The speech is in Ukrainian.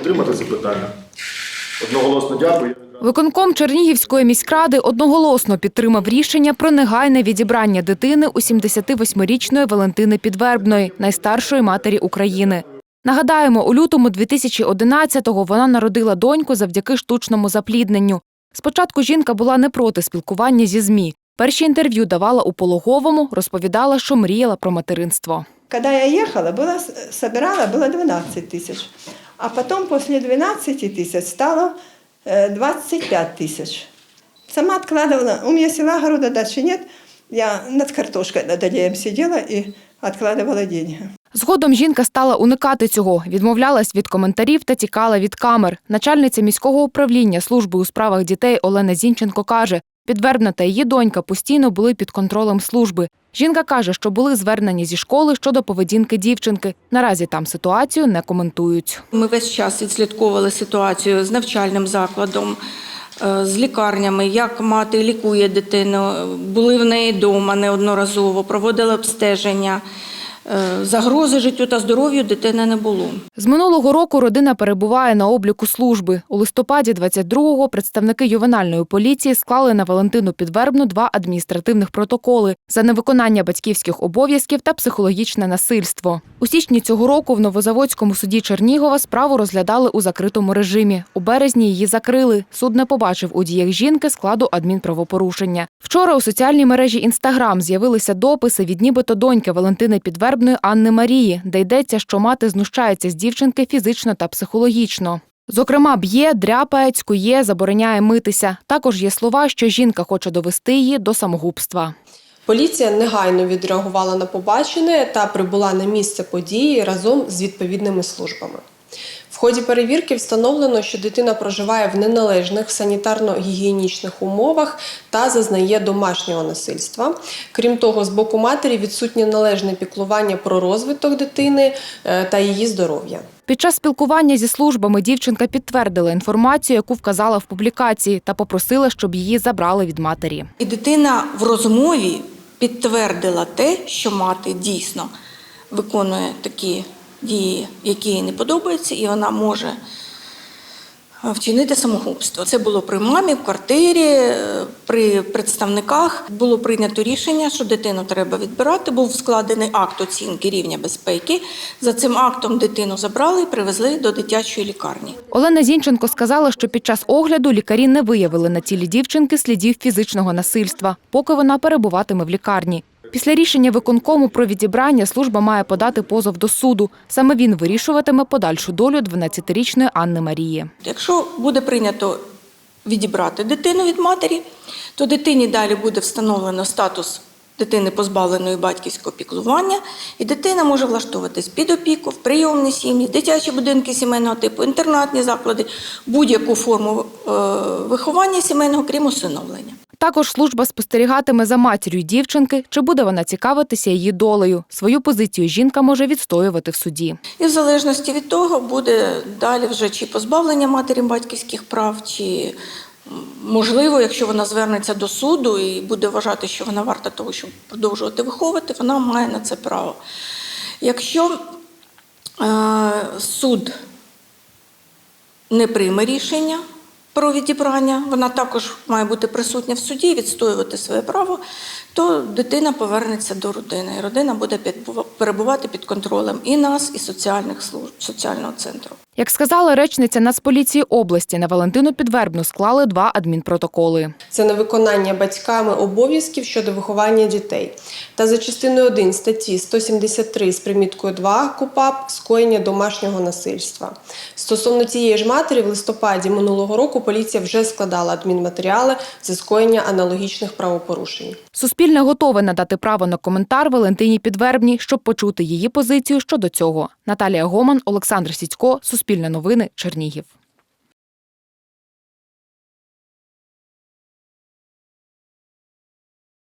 підтримати це питання. Одноголосно дякую. Виконком Чернігівської міськради одноголосно підтримав рішення про негайне відібрання дитини у 78-річної Валентини Підвербної, найстаршої матері України. Нагадаємо, у лютому 2011-го вона народила доньку завдяки штучному заплідненню. Спочатку жінка була не проти спілкування зі ЗМІ. Перші інтерв'ю давала у пологовому, розповідала, що мріяла про материнство. Когда я ехала, было, собирала, было 12 тысяч. А потом после 12 тысяч стало э, 25 тысяч. Сама откладывала. У меня села огорода дальше нет. Я над картошкой над аллеем сидела и откладывала деньги. Згодом жінка стала уникати цього, відмовлялась від коментарів та тікала від камер. Начальниця міського управління служби у справах дітей Олена Зінченко каже, підвербна та її донька постійно були під контролем служби. Жінка каже, що були звернення зі школи щодо поведінки дівчинки. Наразі там ситуацію не коментують. Ми весь час відслідковували ситуацію з навчальним закладом, е, з лікарнями, як мати лікує дитину. Були в неї вдома неодноразово, проводили обстеження. Е, Загрози життю та здоров'ю дитини не було. З минулого року родина перебуває на обліку служби. У листопаді 22-го представники ювенальної поліції склали на Валентину Підвербну два адміністративних протоколи за невиконання батьківських обов'язків та психологічне насильство. У січні цього року в Новозаводському суді Чернігова справу розглядали у закритому режимі. У березні її закрили. Суд не побачив у діях жінки складу адмінправопорушення. Вчора у соціальній мережі Інстаграм з'явилися дописи від нібито доньки Валентини Підвербної Анни Марії, де йдеться, що мати знущається з дівчинки фізично та психологічно. Зокрема, б'є, дряпає, цькує, забороняє митися. Також є слова, що жінка хоче довести її до самогубства. Поліція негайно відреагувала на побачене та прибула на місце події разом з відповідними службами. В ході перевірки встановлено, що дитина проживає в неналежних санітарно-гігієнічних умовах та зазнає домашнього насильства. Крім того, з боку матері відсутнє належне піклування про розвиток дитини е, та її здоров'я. Під час спілкування зі службами дівчинка підтвердила інформацію, яку вказала в публікації, та попросила, щоб її забрали від матері. І дитина в розмові підтвердила те, що мати дійсно виконує такі дії, які їй не подобаються, і вона може е, вчинити самогубство. Це було при мамі, в квартирі, е, при представниках. Було прийнято рішення, що дитину треба відбирати. Був складений акт оцінки рівня безпеки. За цим актом дитину забрали і привезли до дитячої лікарні. Олена Зінченко сказала, що під час огляду лікарі не виявили на тілі дівчинки слідів фізичного насильства, поки вона перебуватиме в лікарні. Після рішення виконкому про відібрання служба має подати позов до суду. Саме він вирішуватиме подальшу долю 12-річної Анни Марії. Якщо буде прийнято відібрати дитину від матері, то дитині далі буде встановлено статус дитини позбавленої батьківського піклування, і дитина може влаштовуватись під опіку, в прийомні сім'ї, дитячі будинки сімейного типу, інтернатні заклади, будь-яку форму е, виховання сімейного, крім усиновлення. Також служба спостерігатиме за матір'ю дівчинки, чи буде вона цікавитися її долею. Свою позицію жінка може відстоювати в суді. І в залежності від того буде далі вже чи позбавлення матері батьківських прав, чи можливо, якщо вона звернеться до суду і буде вважати, що вона варта того, щоб продовжувати виховувати, вона має на це право. Якщо е, суд не прийме рішення про відібрання, вона також має бути присутня в суді відстоювати своє право, то дитина повернеться до родини. І родина буде перебувати під контролем і нас, і соціальних служб, соціального центру. Як сказала речниця Нацполіції області, на Валентину Підвербну склали два адмінпротоколи. Це невиконання батьками обов'язків щодо виховання дітей. Та за частиною 1 статті 173 з приміткою 2 КУПАП скоєння домашнього насильства. Стосовно цієї ж матері, в листопаді минулого року поліція вже складала адмінматеріали за скоєння аналогічних правопорушень. Суспільне готове надати право на коментар Валентині Підвербній, щоб почути її позицію щодо цього. Наталія Гоман, Олександр Сіцько, Суспільне новини, Чернігів.